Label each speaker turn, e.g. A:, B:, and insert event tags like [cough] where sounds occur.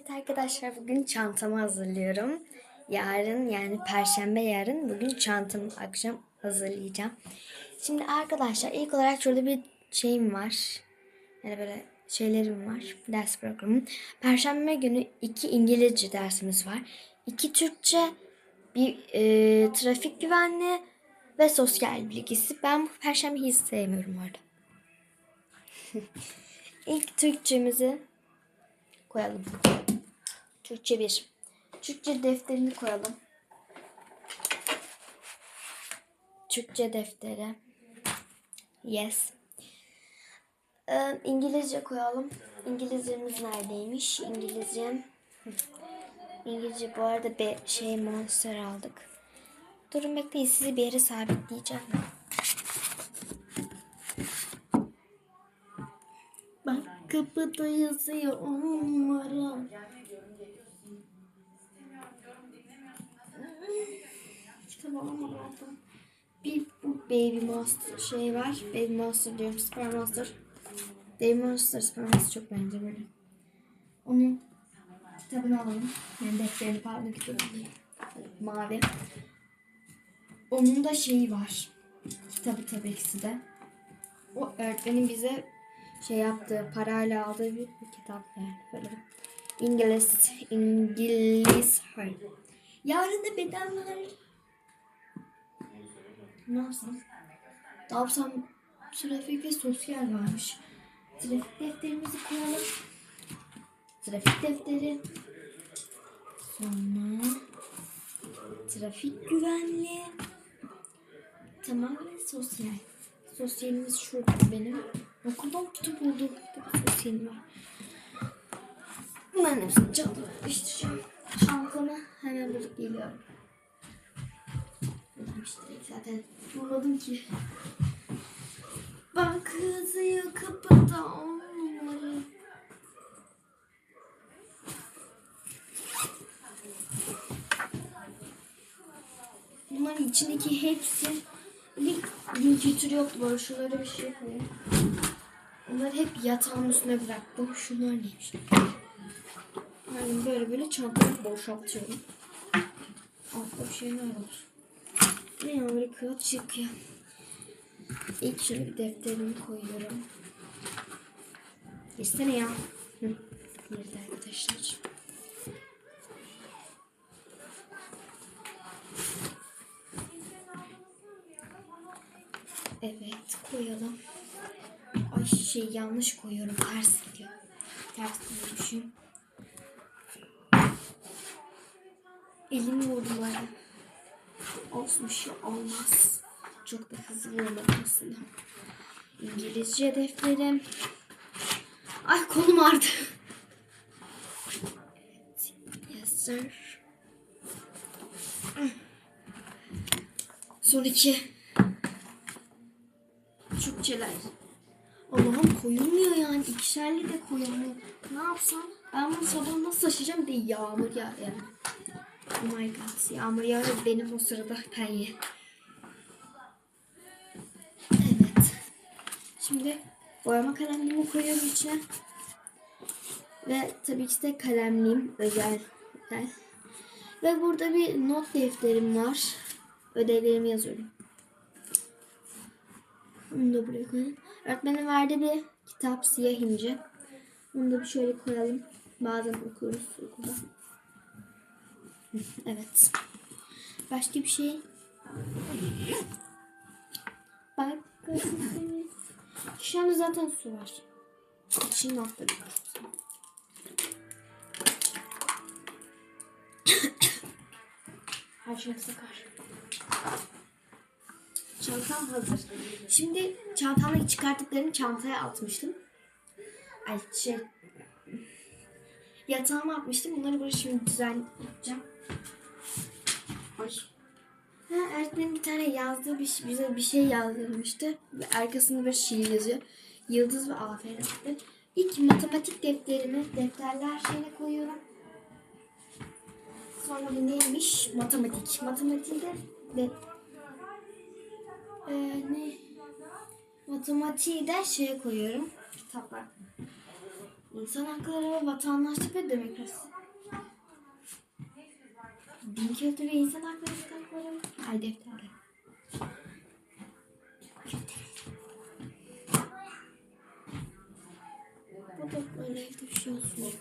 A: Evet arkadaşlar bugün çantamı hazırlıyorum. Yarın yani perşembe yarın bugün çantamı akşam hazırlayacağım. Şimdi arkadaşlar ilk olarak şurada bir şeyim var. Yani böyle şeylerim var. Ders programım. Perşembe günü iki İngilizce dersimiz var. iki Türkçe, bir e, trafik güvenliği ve sosyal bilgisi. Ben bu perşembeyi hiç sevmiyorum orada. [laughs] İlk Türkçemizi koyalım. Türkçe 1. Türkçe defterini koyalım. Türkçe defteri. Yes. Ee, İngilizce koyalım. İngilizcemiz neredeymiş? İngilizcem. İngilizce bu arada bir şey monster aldık. Durun bekleyin sizi bir yere sabitleyeceğim. Bak kapıda yazıyor on numara. Bir bu Baby Monster şey var. Baby Monster diyorum. Super Monster. Baby Monster, Super Monster çok bence böyle. Onun kitabını alalım. Yani defterini pardon kitabını. Mavi. Onun da şeyi var. Kitabı tabii ki de. O öğretmenin bize şey yaptığı, parayla aldığı bir, bir kitap yani. Böyle İngiliz, İngiliz hayır. Yarın da bedenler. Ne yapsam? Ne yapsam? Trafik ve sosyal varmış. Trafik defterimizi koyalım. Trafik defteri. Sonra trafik güvenliği. Tamam sosyal. Sosyalimiz şurada benim. Okuldan kitap olduğu bir sosyalim var. Bunların hepsini çantama yapıştıracağım. Çantamı hemen bulup geliyorum. İşte zaten bulmadım ki. Bak yazıyor kapıda on numara. Bunların içindeki hepsi bir, bir kültür yoktu böyle şunlara bir şey koyayım. Onları hep yatağın üstüne bıraktım. Şunlar neymiş? Yani böyle böyle çantayı boşaltıyorum. Altta bir şeyler var. Ne ya böyle kağıt çıkıyor. İlk şöyle bir defterimi koyuyorum. İstene ya. Hı. Nerede arkadaşlar? Evet koyalım. Ay şey yanlış koyuyorum. Ters gidiyor. Ters koymuşum. Elimi vurdum bari. Olsun bir şey olmaz. Çok da hızlı vurmadım aslında. İngilizce defterim. Ay kolum ağrıdı. Evet. Yes sir. Son iki. Türkçeler. Allah'ım koyulmuyor yani. İkişerli de koyulmuyor. Ne yapsam? Ben bunu sabah nasıl taşıyacağım diye yağmur yağ yani. Oh my god. Yağmur yağıyor benim o sırada penye. Evet. Şimdi boyama kalemliğimi koyuyorum içine. Ve tabii ki de kalemliğim özel. özel. Ve burada bir not defterim var. Ödevlerimi yazıyorum. Bunu da buraya koyalım. Öğretmenin verdiği bir kitap siyah ince. Bunu da bir şöyle koyalım. Bazen okuruz okulda. Evet. Başka bir şey. Şu anda zaten su var. Şimdi atladım. Her şey sakar. Çantam hazır. Şimdi çantamdaki çıkarttıklarımı çantaya atmıştım. Ay şey yatağıma atmıştım. Bunları buraya şimdi düzen yapacağım. Ay. Ha, öğretmenim bir tane yazdığı bir, şey- bize bir şey yazdırmıştı. Ve arkasında bir şiir yazıyor. Yıldız ve aferin. İlk matematik defterimi defterler şeyine koyuyorum. Sonra bu neymiş? Matematik. Matematiği de, ee, ne? Matematiği de şeye koyuyorum. Kitaplar. İnsan hakları ve vatandaşlık ve demokrasi. Din kültürü ve insan hakları kitapları. Ay defterler. Bu da böyle evde bir şey olsun.